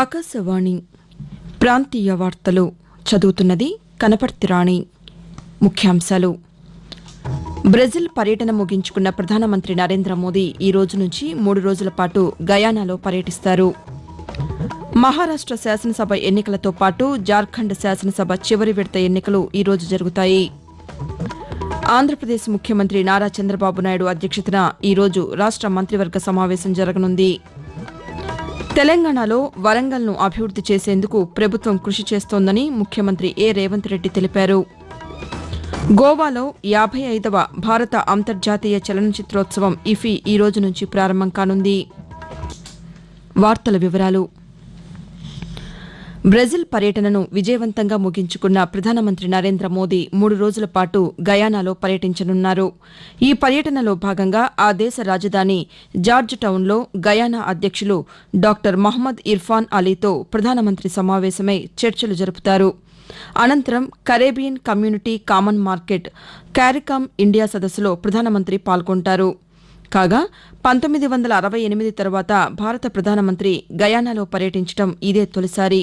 ఆకాశవాణి ప్రాంతీయ వార్తలు చదువుతున్నది కనపర్తి రాణి. ముఖ్యాంశాలు. బ్రెజిల్ పర్యటన ముగించుకున్న ప్రధానమంత్రి నరేంద్ర మోదీ ఈ రోజు నుంచి మూడు రోజుల పాటు గయానాలో పర్యటిస్తారు. మహారాష్ట శాసనసభ ఎన్నికలతో పాటు జార్ఖండ్ శాసనసభ చివరి విడత ఎన్నికలు ఈ రోజు జరుగుతాయి. ఆంధ్రప్రదేశ్ ముఖ్యమంత్రి నారా చంద్రబాబు నాయుడు అధ్యక్షతన ఈరోజు రాష్ట మంత్రివర్గ సమావేశం జరగనుంది. తెలంగాణలో వరంగల్ను అభివృద్ది చేసేందుకు ప్రభుత్వం కృషి చేస్తోందని ముఖ్యమంత్రి ఏ రేవంత్ రెడ్డి తెలిపారు. గోవాలో యాభై ఐదవ భారత అంతర్జాతీయ చలనచిత్రోత్సవం ఇఫీ ఈ రోజు నుంచి ప్రారంభం కానుంది. వార్తల వివరాలు బ్రెజిల్ పర్యటనను విజయవంతంగా ముగించుకున్న ప్రధానమంత్రి నరేంద్ర మోదీ మూడు రోజుల పాటు గయానాలో పర్యటించనున్నారు. ఈ పర్యటనలో భాగంగా ఆ దేశ రాజధాని జార్జ్ టౌన్లో గయానా అధ్యక్షులు డాక్టర్ మహమ్మద్ ఇర్ఫాన్ అలీతో ప్రధానమంత్రి సమావేశమై చర్చలు జరుపుతారు. అనంతరం Caribbean community common market CARICOM India సదస్సులో ప్రధానమంత్రి పాల్గొంటారు. కాగా పంతొమ్మిది వందల అరవై ఎనిమిది తర్వాత భారత ప్రధానమంత్రి గయానాలో పర్యటించడం ఇదే తొలిసారి.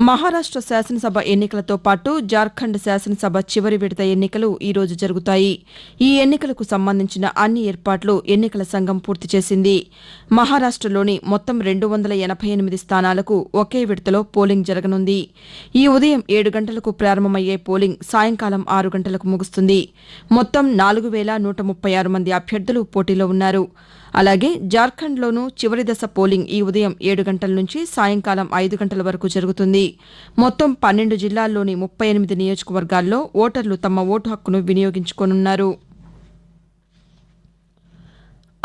మహారాష్ట శాసనసభ ఎన్నికలతో పాటు జార్ఖండ్ శాసనసభ చివరి విడత ఎన్నికలు ఈ రోజు జరుగుతాయి. ఈ ఎన్నికలకు సంబంధించిన అన్ని ఏర్పాట్లు ఎన్నికల సంఘం పూర్తి చేసింది. మహారాష్టలోని మొత్తం రెండు వందల ఎనభై ఎనిమిది స్థానాలకు ఒకే విడతలో పోలింగ్ జరగనుంది. ఈ ఉదయం ఏడు గంటలకు ప్రారంభమయ్యే పోలింగ్ సాయంకాలం ఆరు గంటలకు ముగుస్తుంది. మొత్తం నాలుగు వేల నూట ముప్పై ఆరు మంది అభ్యర్థులు పోటీలో ఉన్నారు. అలాగే జార్ఖండ్లోనూ చివరి దశ పోలింగ్ ఈ ఉదయం ఏడు గంటల నుంచి సాయంకాలం ఐదు గంటల వరకు జరుగుతుంది. మొత్తం పన్నెండు జిల్లాల్లోని ముప్పై ఎనిమిది నియోజకవర్గాల్లో ఓటర్లు తమ ఓటు హక్కును వినియోగించుకోనున్నారు.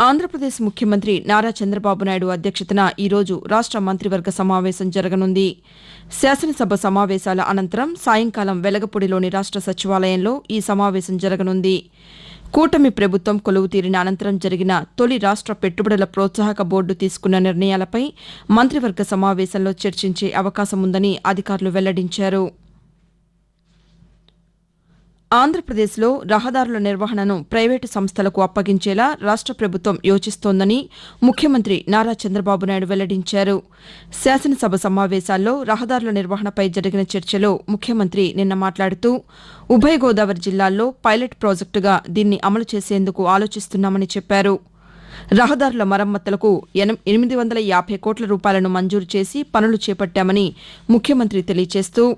ఆంధ్రప్రదేశ్ ముఖ్యమంత్రి నారా చంద్రబాబు నాయుడు అధ్యక్షతన ఈరోజు రాష్ట మంత్రివర్గ సమావేశం జరగనుంది. శాసనసభ సమావేశాల అనంతరం సాయంకాలం వెలగపూడిలోని రాష్ట సచివాలయంలో ఈ సమావేశం జరగనుంది. కూటమి ప్రభుత్వం కొలువు తీరిన అనంతరం జరిగిన తొలి రాష్ట పెట్టుబడుల ప్రోత్సాహక బోర్డు తీసుకున్న నిర్ణయాలపై మంత్రివర్గ సమావేశంలో చర్చించే అవకాశం ఉందని అధికారులు వెల్లడించారు. ఆంధ్రప్రదేశ్లో రహదారుల నిర్వహణను ప్రైవేటు సంస్థలకు అప్పగించేలా రాష్ట ప్రభుత్వం యోచిస్తోందని ముఖ్యమంత్రి నారా చంద్రబాబు నాయుడు వెల్లడించారు. శాసనసభ సమావేశాల్లో రహదారుల నిర్వహణపై జరిగిన చర్చలో ముఖ్యమంత్రి నిన్న మాట్లాడుతూ ఉభయ గోదావరి జిల్లాల్లో పైలట్ ప్రాజెక్టుగా దీన్ని అమలు చేసేందుకు ఆలోచిస్తున్నామని చెప్పారు. రహదారుల మరమ్మతులకు ఎనం- ఎనిమిది వందల యాభై కోట్ల రూపాయలను మంజూరు చేసి పనులు చేపట్టామని ముఖ్యమంత్రి తెలియజేస్తూ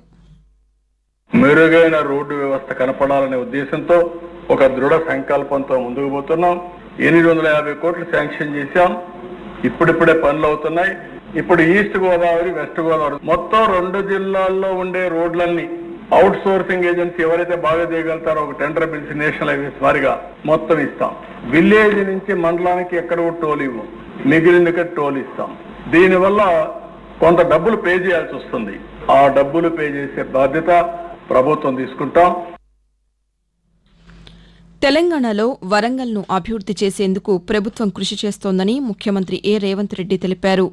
మెరుగైన రోడ్డు వ్యవస్థ కనపడాలనే ఉద్దేశంతో ఒక దృఢ సంకల్పంతో ముందుకు పోతున్నాం. ఎనిమిది వందల యాభై కోట్లు శాంక్షన్ చేశాం. ఇప్పుడిప్పుడే పనులు అవుతున్నాయి. ఇప్పుడు ఈస్ట్ గోదావరి వెస్ట్ గోదావరి మొత్తం రెండు జిల్లాల్లో ఉండే రోడ్లన్నీ అవుట్ సోర్సింగ్ ఏజెన్సీ ఎవరైతే బాగా చేయగలుగుతారో ఒక టెండర్ పిలిచి నేషనల్ హైవేస్ వారిగా మొత్తం ఇస్తాం. విలేజ్ నుంచి మండలానికి ఎక్కడ టోల్ ఇవ్వం. మిగిలిన టోల్ ఇస్తాం. దీనివల్ల కొంత డబ్బులు పే చేయాల్సి వస్తుంది. ఆ డబ్బులు పే చేసే బాధ్యత ప్రభుత్వం తీసుకుంటాం. తెలంగాణలో వరంగల్ను అభివృద్ది చేసేందుకు ప్రభుత్వం కృషి చేస్తోందని ముఖ్యమంత్రి ఏ రేవంత్ రెడ్డి తెలిపారు.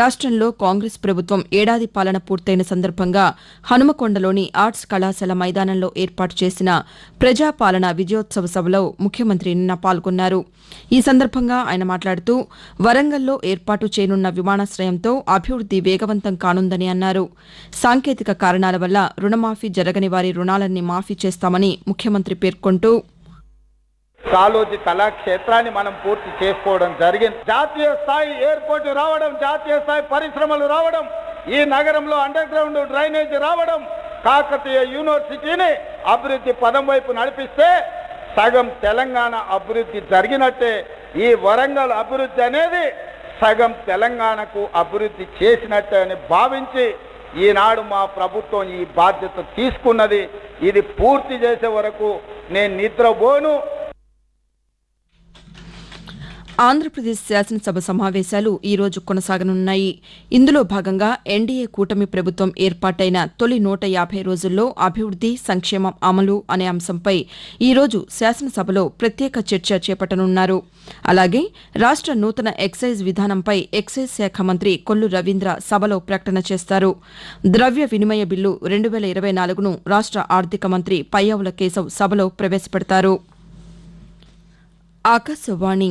రాష్టంలో కాంగ్రెస్ ప్రభుత్వం ఏడాది పాలన పూర్తయిన సందర్భంగా హనుమకొండలోని ఆర్ట్స్ కళాశాల మైదానంలో ఏర్పాటు చేసిన ప్రజాపాలన విజయోత్సవ సభలో ముఖ్యమంత్రి నిన్న పాల్గొన్నారు. ఈ సందర్భంగా ఆయన మాట్లాడుతూ వరంగల్లో ఏర్పాటు చేయనున్న విమానాశ్రయంతో అభివృద్ది వేగవంతం కానుందని అన్నారు. సాంకేతిక కారణాల వల్ల రుణమాఫీ జరగని వారి రుణాలన్నీ మాఫీ చేస్తామని ముఖ్యమంత్రి పేర్కొంటూ కాలోజీ కళాక్షేత్రాన్ని మనం పూర్తి చేసుకోవడం జరిగింది. జాతీయ స్థాయి ఎయిర్పోర్ట్ రావడం జాతీయ స్థాయి పరిశ్రమలు రావడం ఈ నగరంలో అండర్ గ్రౌండ్ డ్రైనేజ్ రావడం కాకతీయ యూనివర్సిటీని అభివృద్ధి పదం వైపు నడిపిస్తే సగం తెలంగాణ అభివృద్ధి జరిగినట్టే. ఈ వరంగల్ అభివృద్ధి అనేది సగం తెలంగాణకు అభివృద్ధి చేసినట్టే అని భావించి ఈనాడు మా ప్రభుత్వం ఈ బాధ్యత తీసుకున్నది. ఇది పూర్తి చేసే వరకు నేను నిద్రపోను. ఆంధ్రప్రదేశ్ శాసనసభ సమావేశాలు ఈ రోజు కొనసాగనున్నాయి. ఇందులో భాగంగా ఎన్డీఏ కూటమి ప్రభుత్వం ఏర్పాటైన తొలి నూట యాభై రోజుల్లో అభివృద్ది సంక్షేమం అమలు అనే అంశంపై ఈ రోజు శాసనసభలో ప్రత్యేక చర్చ చేపట్టనున్నారు. అలాగే రాష్ట నూతన ఎక్సైజ్ విధానంపై ఎక్సైజ్ శాఖ మంత్రి కొల్లు రవీంద్ర సభలో ప్రకటన చేస్తారు. ద్రవ్య వినిమయ బిల్లు రెండు వేల ఇరవై నాలుగును రాష్ట ఆర్థిక మంత్రి పయ్యావుల కేశవ్ సభలో ప్రవేశపెడతారు. ఆకాశవాణి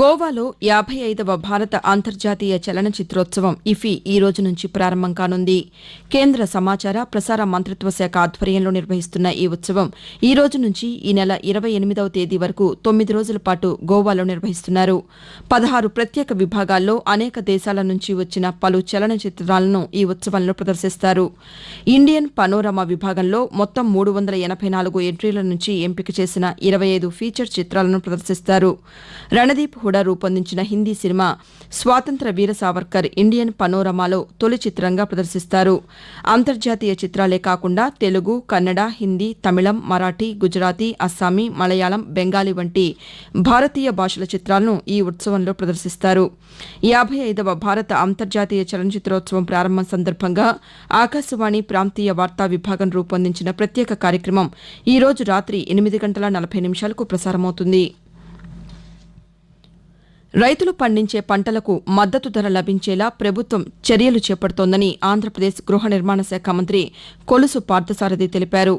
గోవాలో యాభై ఐదవ భారత అంతర్జాతీయ చలనచిత్రోత్సవం ఇఫీ ఈ రోజు నుంచి ప్రారంభం కానుంది. కేంద్ర సమాచార ప్రసార మంత్రిత్వ శాఖ ఆధ్వర్యంలో నిర్వహిస్తున్న ఈ ఉత్సవం ఈ రోజు నుంచి ఈ నెల ఇరవై ఎనిమిదవ తేదీ వరకు తొమ్మిది రోజుల పాటు గోవాలో నిర్వహిస్తున్నారు. పదహారు ప్రత్యేక విభాగాల్లో అనేక దేశాల నుంచి వచ్చిన పలు చలనచిత్రాలను ఈ ఉత్సవంలో ప్రదర్శిస్తారు. ఇండియన్ పనోరమా విభాగంలో మొత్తం మూడు వందల ఎనభై నాలుగు ఎంట్రీల నుంచి ఎంపిక చేసిన ఇరవై ఐదు ఫీచర్ చిత్రాలను ప్రదర్శిస్తారు. రణదీప్ కూడా రూపొందించిన హిందీ సినిమా స్వాతంత్ర వీర సావర్కర్ ఇండియన్ పనోరమాలో తొలి చిత్రంగా ప్రదర్శిస్తారు. అంతర్జాతీయ చిత్రాలే కాకుండా తెలుగు కన్నడ హిందీ తమిళం మరాఠీ గుజరాతీ అస్సామీ మలయాళం బెంగాలీ వంటి భారతీయ భాషల చిత్రాలను ఈ ఉత్సవంలో ప్రదర్శిస్తారు. యాభై ఐదవ భారత అంతర్జాతీయ చలనచిత్రోత్సవం ప్రారంభం సందర్భంగా ఆకాశవాణి ప్రాంతీయ వార్తా విభాగం రూపొందించిన ప్రత్యేక కార్యక్రమం ఈ రోజు రాత్రి ఎనిమిది గంటల నలభై నిమిషాలకు ప్రసారమవుతుంది. రైతులు పండించే పంటలకు మద్దతు ధర లభించేలా ప్రభుత్వం చర్యలు చేపడుతోందని ఆంధ్రప్రదేశ్ గృహ నిర్మాణ శాఖ మంత్రి కొలుసు పార్థసారథి తెలిపారు.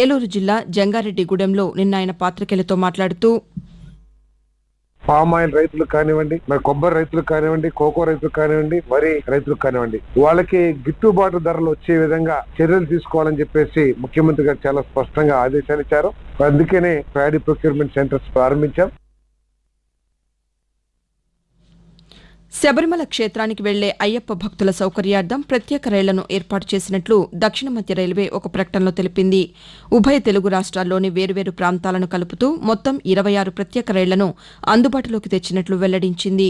ఏలూరు జిల్లా జంగారెడ్డిగూడెంలో నిన్న ఆయన పాతికేయులతో మాట్లాడుతూ పామ్ ఆయిల్ రైతులకు కానివ్వండి మరి కొబ్బరి రైతులకు కానివ్వండి కోకో రైతులకు కానివ్వండి వరి రైతులకు కానివ్వండి వాళ్ళకి గిట్టుబాటు ధరలు వచ్చే విధంగా చర్యలు తీసుకోవాలని చెప్పేసి ముఖ్యమంత్రి గారు చాలా స్పష్టంగా ఆదేశాలు ఇచ్చారు. అందుకనే ప్యాడీ ప్రొక్యూర్మెంట్ సెంటర్స్ ప్రారంభించాం. శబరిమల క్షేత్రానికి వెళ్ళే అయ్యప్ప భక్తుల సౌకర్యార్థం ప్రత్యేక రైళ్ళను ఏర్పాటు చేసినట్లు దక్షిణ మధ్య రైల్వే ఒక ప్రకటనలో తెలిపింది. ఉభయ తెలుగు రాష్ట్రాల్లోని వేర్వేరు ప్రాంతాలను కలుపుతూ మొత్తం ఇరవై ఆరు ప్రత్యేక రైళ్ళను అందుబాటులోకి తెచ్చినట్లు వెల్లడించింది.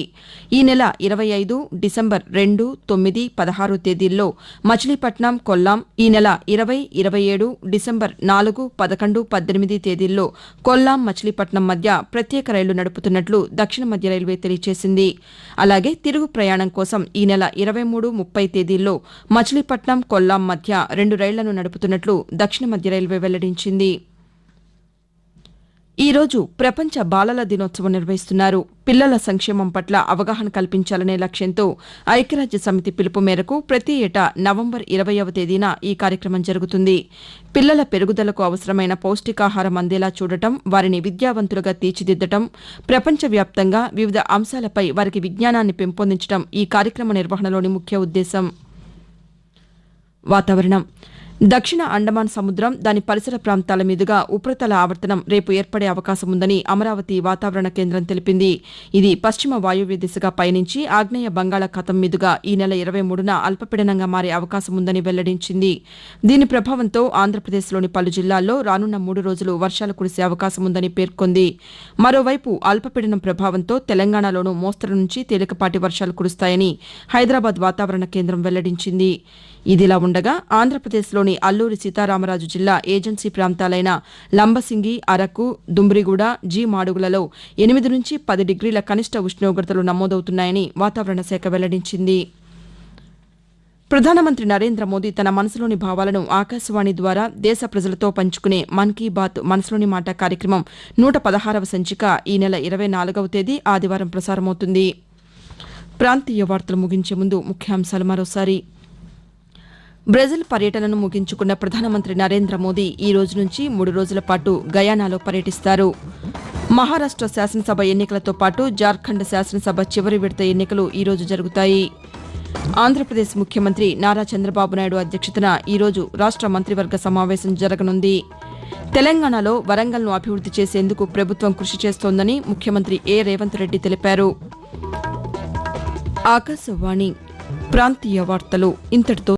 ఈ నెల ఇరవై ఐదు డిసెంబర్ రెండు తొమ్మిది పదహారు తేదీల్లో మచిలీపట్నం కొల్లాం ఈ నెల ఇరవై ఇరవై ఏడు డిసెంబర్ నాలుగు పదకొండు పద్దెనిమిది తేదీల్లో కొల్లాం మచిలీపట్నం మధ్య ప్రత్యేక రైళ్ళు నడుపుతున్నట్లు దక్షిణ మధ్య రైల్వే తెలియజేసింది అలాగే తిరుగు ప్రయాణం కోసం ఈ నెల ఇరవై మూడు ముప్పై తేదీల్లో మచిలీపట్నం కొల్లాం మధ్య రెండు రైళ్ళను నడుపుతున్నట్లు దక్షిణ మధ్య రైల్వే వెల్లడించింది. ఈ రోజు ప్రపంచ బాలల దినోత్సవం నిర్వహిస్తున్నారు. పిల్లల సంక్షేమం పట్ల అవగాహన కల్పించాలనే లక్ష్యంతో ఐక్యరాజ్య సమితి పిలుపు మేరకు ప్రతి ఏటా నవంబర్ ఇరవయవ తేదీన ఈ కార్యక్రమం జరుగుతుంది. పిల్లల పెరుగుదలకు అవసరమైన పౌష్టికాహారం అందేలా చూడటం వారిని విద్యావంతులుగా తీర్చిదిద్దటం ప్రపంచవ్యాప్తంగా వివిధ అంశాలపై వారికి విజ్ఞానాన్ని పెంపొందించడం ఈ కార్యక్రమ నిర్వహణలోని ముఖ్య ఉద్దేశం. వాతావరణం. దక్షిణ అండమాన్ సముద్రం దాని పరిసర ప్రాంతాల మీదుగా ఉపరితల ఆవర్తనం రేపు ఏర్పడే అవకాశం ఉందని అమరావతి వాతావరణ కేంద్రం తెలిపింది. ఇది పశ్చిమ వాయువ్య దిశగా పయనించి ఆగ్నేయ బంగాళాఖాతం మీదుగా ఈ నెల ఇరవై మూడున అల్పపీడనంగా మారే అవకాశం ఉందని వెల్లడించింది. దీని ప్రభావంతో ఆంధ్రప్రదేశ్లోని పలు జిల్లాల్లో రానున్న మూడు రోజులు వర్షాలు కురిసే అవకాశం ఉందని పేర్కొంది. మరోవైపు అల్పపీడనం ప్రభావంతో తెలంగాణలోనూ మోస్తరు నుంచి తేలికపాటి వర్షాలు కురుస్తాయని హైదరాబాద్ వాతావరణ కేంద్రం వెల్లడించింది. ఇదిలా ఉండగా ఆంధ్రప్రదేశ్లోని అల్లూరి సీతారామరాజు జిల్లా ఏజెన్సీ ప్రాంతాలైన లంబసింగి అరకు దుమ్రిగూడ జీ మాడుగులలో ఎనిమిది నుంచి పది డిగ్రీల కనిష్ట ఉష్ణోగ్రతలు నమోదవుతున్నాయని వాతావరణ శాఖ వెల్లడించింది. ప్రధానమంత్రి నరేంద్ర మోదీ తన మనసులోని భావాలను ఆకాశవాణి ద్వారా దేశ ప్రజలతో పంచుకునే మన్ కీ బాత్ మనసులోని మాట కార్యక్రమం నూట పదహారవ సంచిక ఈ నెల ఇరవై నాలుగవ తేదీ ఆదివారం ప్రసారమవుతుంది. ప్రాంతీయ వార్తలు ముగించే ముందు ముఖ్యాంశాలు మరోసారి. బ్రెజిల్ పర్యటనను ముగించుకున్న ప్రధానమంత్రి నరేంద్ర మోదీ ఈ రోజు నుంచి మూడు రోజుల పాటు గయానాలో పర్యటిస్తారు. మహారాష్ట శాసనసభ ఎన్నికలతో పాటు జార్ఖండ్ శాసనసభ చివరి విడత ఎన్నికలు ఈ రోజు జరుగుతాయి. ఆంధ్రప్రదేశ్ ముఖ్యమంత్రి నారా చంద్రబాబు నాయుడు అధ్యక్షతన ఈరోజు రాష్ట మంత్రివర్గ సమావేశం జరగనుంది. తెలంగాణలో వరంగల్ను అభివృద్ది చేసేందుకు ప్రభుత్వం కృషి చేస్తోందని ముఖ్యమంత్రి ఏ. రేవంత్ రెడ్డి తెలిపారు. ఆకాశవాణి ప్రాంతీయ వార్తలు ఇంతటితో